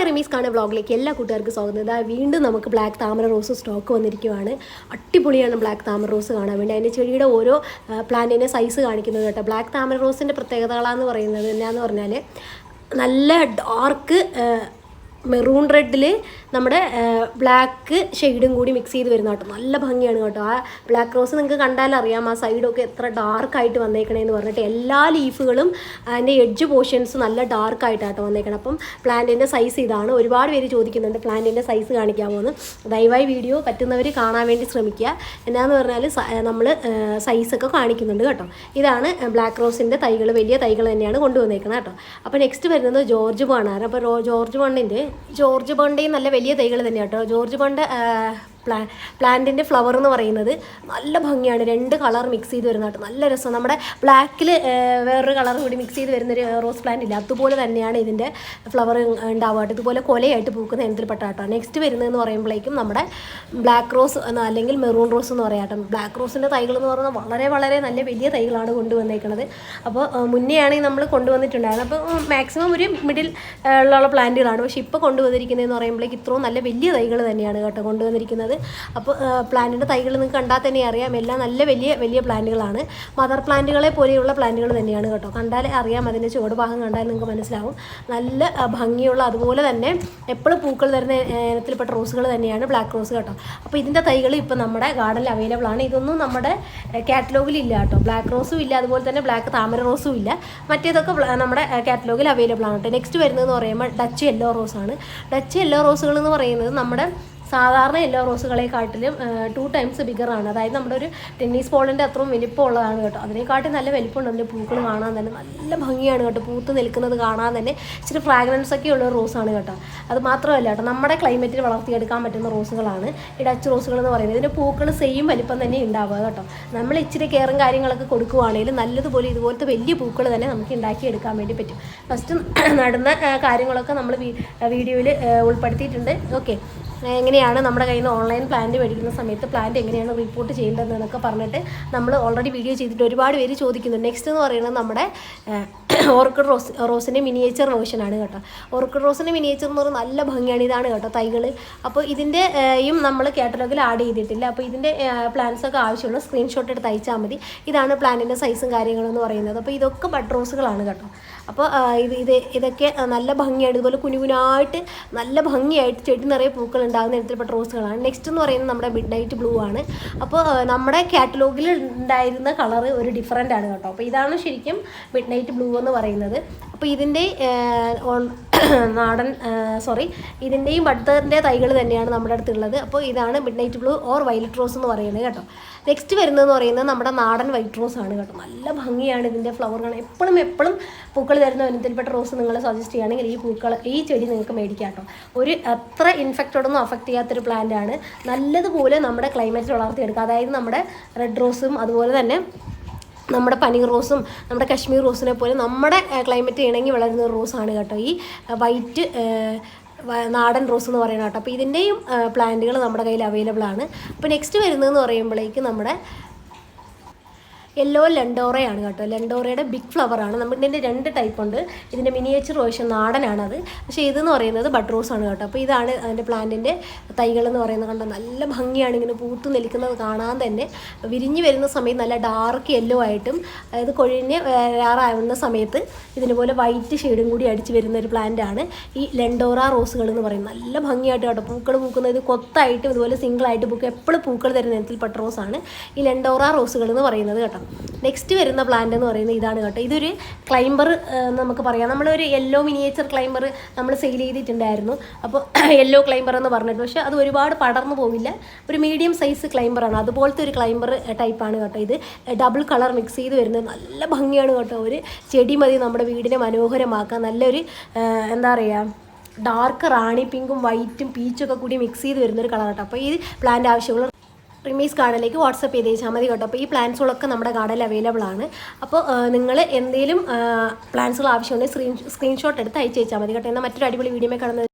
Hi റിമീസ് കാണുന്ന വ്ളോഗിലേക്ക് എല്ലാ കൂട്ടുകാർക്കും സ്വാഗതം. ഇതാ വീണ്ടും നമുക്ക് ബ്ലാക്ക് താമര റോസ് സ്റ്റോക്ക് വന്നിരിക്കുവാണ്. അടിപൊളിയാണ് ബ്ലാക്ക് താമര റോസ് കാണാൻ വേണ്ടി. അതിന്റെ ചെടിയുടെ ഓരോ പ്ലാന്റിന്റെ സൈസ് കാണിക്കുന്നത് കേട്ടോ. ബ്ലാക്ക് താമര റോസിന്റെ പ്രത്യേകതകളാന്ന് പറയുന്നത് എന്നാന്ന് പറഞ്ഞാൽ നല്ല ഡാർക്ക് മെറൂൺ റെഡിൽ നമ്മുടെ ബ്ലാക്ക് ഷെയ്ഡും കൂടി മിക്സ് ചെയ്ത് വരുന്ന കേട്ടോ. നല്ല ഭംഗിയാണ് കേട്ടോ. ആ ബ്ലാക്ക് റോസ് നിങ്ങൾക്ക് കണ്ടാൽ അറിയാം ആ സൈഡൊക്കെ എത്ര ഡാർക്കായിട്ട് വന്നേക്കണേന്ന് പറഞ്ഞിട്ട് എല്ലാ ലീഫുകളും അതിന്റെ എഡ്ജ് പോർഷൻസ് നല്ല ഡാർക്കായിട്ടാട്ടോ വന്നേക്കണം. അപ്പം പ്ലാന്റിന്റെ സൈസ് ഇതാണ്. ഒരുപാട് പേര് ചോദിക്കുന്നുണ്ട് പ്ലാന്റിന്റെ സൈസ് കാണിക്കാമോന്ന്. ദയവായി വീഡിയോ പറ്റുന്നവർ കാണാൻ വേണ്ടി ശ്രമിക്കുക. എന്നാന്ന് പറഞ്ഞാൽ നമ്മൾ സൈസൊക്കെ കാണിക്കുന്നുണ്ട് കേട്ടോ. ഇതാണ് ബ്ലാക്ക് റോസിന്റെ തൈകൾ വലിയ തൈകൾ തന്നെയാണ് കൊണ്ടുവന്നേക്കുന്നത് കേട്ടോ. അപ്പോൾ നെക്സ്റ്റ് വരുന്നത് ജോർജ് ബോണാണ് അപ്പോൾ ജോർജ് ബോണ്ടിന്റെ ജോർജ് ബോണ്ടയും നല്ല വലിയ തൈകൾ തന്നെയാണ് കേട്ടോ ജോർജ് ബോണ്ട് പ്ലാ പ്ലാന്റിന്റെ ഫ്ലവർ എന്ന് പറയുന്നത് നല്ല ഭംഗിയാണ്. രണ്ട് കളർ മിക്സ് ചെയ്ത് വരുന്ന കേട്ടോ. നല്ല രസം. നമ്മുടെ ബ്ലാക്കിൽ വേറൊരു കളർ കൂടി മിക്സ് ചെയ്ത് വരുന്നൊരു റോസ് പ്ലാന്റ് ഇല്ല? അതുപോലെ തന്നെയാണ് ഇതിന്റെ ഫ്ലവർ ഉണ്ടാവുക ഇതുപോലെ കൊലയായിട്ട് പൂക്കുന്ന എന്തിൽപ്പെട്ട കേട്ടോ. നെക്സ്റ്റ് വരുന്നതെന്ന് പറയുമ്പോഴേക്കും നമ്മുടെ ബ്ലാക്ക് റോസ് അല്ലെങ്കിൽ മെറൂൺ റോസ് എന്ന് പറയാം കേട്ടോ. ബ്ലാക്ക് റോസിന്റെ തൈകൾ എന്ന് പറയുന്നത് വളരെ വളരെ നല്ല വലിയ തൈകളാണ് കൊണ്ടുവന്നേക്കുന്നത് അപ്പോൾ മുന്നെയാണെങ്കിൽ നമ്മൾ കൊണ്ടുവന്നിട്ടുണ്ടായിരുന്നു അപ്പോൾ മാക്സിമം ഒരു മിഡിൽ ഉള്ള പ്ലാന്റുകളാണ് പക്ഷേ ഇപ്പോൾ കൊണ്ടുവന്നിരിക്കുന്നതെന്ന് പറയുമ്പോഴേക്ക് ഇത്രയും നല്ല വലിയ തൈകൾ തന്നെയാണ് കേട്ടോ കൊണ്ടുവന്നിരിക്കുന്നത്. അപ്പോൾ പ്ലാന്റിന്റെ തൈകൾ നിങ്ങൾക്ക് കണ്ടാൽ തന്നെ അറിയാം. എല്ലാം നല്ല വലിയ വലിയ പ്ലാന്റുകളാണ്. മദർ പ്ലാന്റുകളെ പോലെയുള്ള പ്ലാന്റുകൾ തന്നെയാണ് കേട്ടോ. കണ്ടാൽ അറിയാം അതിന്റെ ചുവട് ഭാഗം കണ്ടാൽ നിങ്ങൾക്ക് മനസ്സിലാവും. നല്ല ഭംഗിയുള്ള അതുപോലെ തന്നെ എപ്പോഴും പൂക്കൾ തരുന്ന ഇനത്തിൽപ്പെട്ട റോസുകൾ തന്നെയാണ് ബ്ലാക്ക് റോസ് കേട്ടോ. അപ്പോൾ ഇതിന്റെ തൈകൾ ഇപ്പോൾ നമ്മുടെ ഗാർഡനിൽ അവൈലബിൾ ആണ്. ഇതൊന്നും നമ്മുടെ കാറ്റലോഗിൽ ഇല്ല കേട്ടോ. ബ്ലാക്ക് റോസും ഇല്ല. അതുപോലെ തന്നെ ബ്ലാക്ക് താമര റോസും ഇല്ല. മറ്റേതൊക്കെ നമ്മുടെ കാറ്റലോഗിൽ അവൈലബിൾ ആണ് കേട്ടോ. നെക്സ്റ്റ് വരുന്നതെന്ന് പറയുമ്പോൾ ഡച്ച് യെല്ലോ റോസാണ്. ഡച്ച് യെല്ലോ റോസുകൾ എന്ന് പറയുന്നത് നമ്മുടെ സാധാരണ യെല്ലോ റോസുകളെക്കാട്ടിലും ടു ടൈംസ് ബിഗറാണ് അതായത് നമ്മുടെ ഒരു ടെന്നീസ് ബോളിന്റെ അത്രയും വലിപ്പമുള്ളതാണ് കേട്ടോ. അതിനെക്കാട്ടി നല്ല വലിപ്പമുണ്ട്. അതിന്റെ പൂക്കൾ കാണാൻ തന്നെ നല്ല ഭംഗിയാണ് കേട്ടോ. പൂത്ത് നിൽക്കുന്നത് കാണാൻ തന്നെ ഇച്ചിരി ഫ്രാഗ്രൻസ് ഒക്കെ ഉള്ള റോസാണ് കേട്ടോ. അത് മാത്രമല്ല കേട്ടോ നമ്മുടെ ക്ലൈമറ്റിൽ വളർത്തിയെടുക്കാൻ പറ്റുന്ന റോസുകളാണ് ഈ ഡച്ച് റോസുകൾ എന്ന് പറയുന്നത്. ഇതിന്റെ പൂക്കൾ സെയിം വലിപ്പം തന്നെ ഉണ്ടാവുക കേട്ടോ. നമ്മൾ ഇച്ചിരി കെയറും കാര്യങ്ങളൊക്കെ കൊടുക്കുവാണെങ്കിൽ നല്ലതുപോലെ ഇതുപോലത്തെ വലിയ പൂക്കൾ തന്നെ നമുക്ക് ഉണ്ടാക്കിയെടുക്കാൻ വേണ്ടി പറ്റും. ഫസ്റ്റ് നടുന്ന കാര്യങ്ങളൊക്കെ നമ്മൾ വീഡിയോയിൽ ഉൾപ്പെടുത്തിയിട്ടുണ്ട്. ഓക്കെ എങ്ങനെയാണ് നമ്മുടെ കയ്യിൽ നിന്ന് ഓൺലൈൻ പ്ലാന്റ് മേടിക്കുന്ന സമയത്ത് പ്ലാന്റ് എങ്ങനെയാണ് റിപ്പോർട്ട് ചെയ്യേണ്ടതെന്നൊക്കെ പറഞ്ഞിട്ട് നമ്മൾ ഓൾറെഡി വീഡിയോ ചെയ്തിട്ട് ഒരുപാട് പേര് ചോദിക്കുന്നു. നെക്സ്റ്റ് എന്ന് പറയുന്നത് നമ്മുടെ ഓർക്കിഡ് റോസ് റോസിന്റെ മിനിയേച്ചർ വേർഷനാണ് കേട്ടോ. ഓർക്കിഡ് റോസിന്റെ മിനിയേച്ചർ എന്ന് പറയുന്നത് നല്ല ഭംഗിയാണ്. ഇതാണ് കേട്ടോ തൈകൾ അപ്പോൾ ഇതിന്റെയും നമ്മൾ കാറ്റലോഗിൽ ആഡ് ചെയ്തിട്ടില്ല. അപ്പോൾ ഇതിന്റെ പ്ലാൻസൊക്കെ ആവശ്യമുള്ള സ്ക്രീൻഷോട്ട് എടുത്ത് അയച്ചാൽ മതി. ഇതാണ് പ്ലാന്റിന്റെ സൈസും കാര്യങ്ങളും എന്ന് പറയുന്നത്. അപ്പോൾ ഇതൊക്കെ ബഡ് റോസുകളാണ് കേട്ടോ. അപ്പോൾ ഇത് ഇത് ഇതൊക്കെ നല്ല ഭംഗിയാണ്. ഇതുപോലെ കുനുകുനായിട്ട് നല്ല ഭംഗിയായിട്ട് ചെടി നിറയെ പൂക്കൾ ഉണ്ടാകുന്ന ഇനത്തിൽപ്പെട്ട റോസുകളാണ്. നെക്സ്റ്റ് എന്ന് പറയുന്നത് നമ്മുടെ മിഡ് നൈറ്റ് ബ്ലൂ ആണ് അപ്പോൾ നമ്മുടെ കാറ്റലോഗിൽ ഉണ്ടായിരുന്ന കളർ ഒരു ഡിഫറെന്റ് ആണ് കേട്ടോ. അപ്പോൾ ഇതാണ് ശരിക്കും മിഡ് നൈറ്റ് ബ്ലൂ എന്ന് പറയുന്നത്. അപ്പോൾ ഇതിന്റെ നാടൻ സോറി ഇതിന്റെയും ബട്ടറിന്റെ തൈകൾ തന്നെയാണ് നമ്മുടെ അടുത്തുള്ളത്. അപ്പോൾ ഇതാണ് midnight blue or violet rose എന്ന് പറയുന്നത് കേട്ടോ. നെക്സ്റ്റ് വരുന്നതെന്ന് പറയുന്നത് നമ്മുടെ നാടൻ വൈറ്റ് റോസ് ആണ് കേട്ടോ. നല്ല ഭംഗിയാണ് ഇതിന്റെ ഫ്ലവർ കാണാൻ. എപ്പോഴും എപ്പോഴും പൂക്കൾ തരുന്ന ഇനത്തിൽപ്പെട്ട റോസ് നിങ്ങൾ സജസ്റ്റ് ചെയ്യുകയാണെങ്കിൽ ഈ പൂക്കൾ ഈ ചെടി നിങ്ങൾക്ക് മേടിക്കാം കേട്ടോ. ഒരു അത്ര ഇൻഫെക്റ്റഡൊന്നും അഫക്റ്റ് ചെയ്യാത്തൊരു പ്ലാന്റ് ആണ്. നല്ലതുപോലെ നമ്മുടെ ക്ലൈമറ്റിൽ വളർത്തിയെടുക്കുക. അതായത് നമ്മുടെ റെഡ് റോസും അതുപോലെ തന്നെ നമ്മുടെ പനി റോസും നമ്മുടെ കശ്മീർ റോസിനെ പോലെ നമ്മുടെ ക്ലൈമറ്റ് ഇണങ്ങി വളരുന്ന റോസാണ് കേട്ടോ ഈ വൈറ്റ് നാടൻ റോസ് എന്ന് പറയുന്നത് കേട്ടോ. അപ്പോൾ ഇതിന്റെയും പ്ലാന്റുകൾ നമ്മുടെ കയ്യിൽ അവൈലബിൾ ആണ്. അപ്പോൾ നെക്സ്റ്റ് വരുന്നതെന്ന് പറയുമ്പോഴേക്കും നമ്മുടെ യെല്ലോ ലണ്ടോറയാണ് കേട്ടോ. ലണ്ടോറയുടെ ബിഗ് ഫ്ലവർ ആണ്. നമ്മുടെ ഇതിന്റെ രണ്ട് ടൈപ്പ് ഉണ്ട്. ഇതിന്റെ മിനിയേച്ചർ റോഷൻ നാടനാണത്. പക്ഷേ ഇതെന്ന് പറയുന്നത് ബഡ് റോസ് ആണ് കേട്ടോ. അപ്പോൾ ഇതാണ് അതിന്റെ പ്ലാന്റിന്റെ തൈകൾ എന്ന് പറയുന്നത്. കണ്ടോ? നല്ല ഭംഗിയാണ് ഇങ്ങനെ പൂത്ത് നിൽക്കുന്നത് കാണാൻ തന്നെ. വിരിഞ്ഞു വരുന്ന സമയത്ത് നല്ല ഡാർക്ക് യെല്ലോ ആയിട്ടും അതായത് കൊഴിഞ്ഞ് വേറാവുന്ന സമയത്ത് ഇതിനുപോലെ വൈറ്റ് ഷെയ്ഡും കൂടി അടിച്ച് വരുന്ന ഒരു പ്ലാന്റ് ആണ്. ഈ ലണ്ടോറ റോസുകൾ എന്ന് പറയുന്നത്. നല്ല ഭംഗിയായിട്ട് കേട്ടോ. പൂക്കൾ പൂക്കുന്നത് കൊത്തായിട്ടും ഇതുപോലെ സിംഗിളായിട്ട് പൂക്കും എപ്പോഴും പൂക്കൾ തരുന്ന ഇനത്തിൽ പെട്ട റോസാണ് ഈ ലണ്ടോറ റോസുകൾ എന്ന് പറയുന്നത് കേട്ടോ. നെക്സ്റ്റ് വരുന്ന പ്ലാന്റ് എന്ന് പറയുന്നത് ഇതാണ് കേട്ടോ. ഇതൊരു ക്ലൈംബർ നമുക്ക് പറയാം. നമ്മളൊരു യെല്ലോ മിനിയേച്ചർ ക്ലൈംബർ നമ്മൾ സെയിൽ ചെയ്തിട്ടുണ്ടായിരുന്നു. അപ്പോൾ യെല്ലോ ക്ലൈംബർ എന്ന് പറഞ്ഞിട്ട്. പക്ഷേ അത് ഒരുപാട് പടർന്നു പോവില്ല. ഒരു മീഡിയം സൈസ് ക്ലൈംബറാണ് അതുപോലത്തെ ഒരു ക്ലൈംബർ ടൈപ്പാണ് കേട്ടോ ഇത്. ഡബിൾ കളർ മിക്സ് ചെയ്ത് വരുന്നത് നല്ല ഭംഗിയാണ് കേട്ടോ. ഒരു ചെടി മതി നമ്മുടെ വീടിനെ മനോഹരമാക്കാൻ. നല്ലൊരു എന്താ പറയുക ഡാർക്ക് റാണി പിങ്കും വൈറ്റും പീച്ചും ഒക്കെ കൂടി മിക്സ് ചെയ്ത് വരുന്നൊരു കളർ കേട്ടോ. അപ്പോൾ ഈ പ്ലാന്റ് ആവശ്യമുള്ള റിമീസ് ഗാർഡനിലേക്ക് വാട്സപ്പ് ചെയ്ത് വെച്ചാൽ മതി കേട്ടോ. അപ്പോൾ ഈ പ്ലാൻസുകളൊക്കെ നമ്മുടെ ഗാർഡനിൽ അവൈലബിൾ ആണ്. അപ്പോൾ നിങ്ങൾ എന്തെങ്കിലും പ്ലാൻസുകൾ ആവശ്യമുണ്ടെങ്കിൽ സ്ക്രീൻ സ്ക്രീൻഷോട്ട് എടുത്ത് അയച്ചു വെച്ചാൽ മതി കേട്ടോ. എന്നാൽ മറ്റൊരു അടിപൊളി വീഡിയോ കാണുന്നത്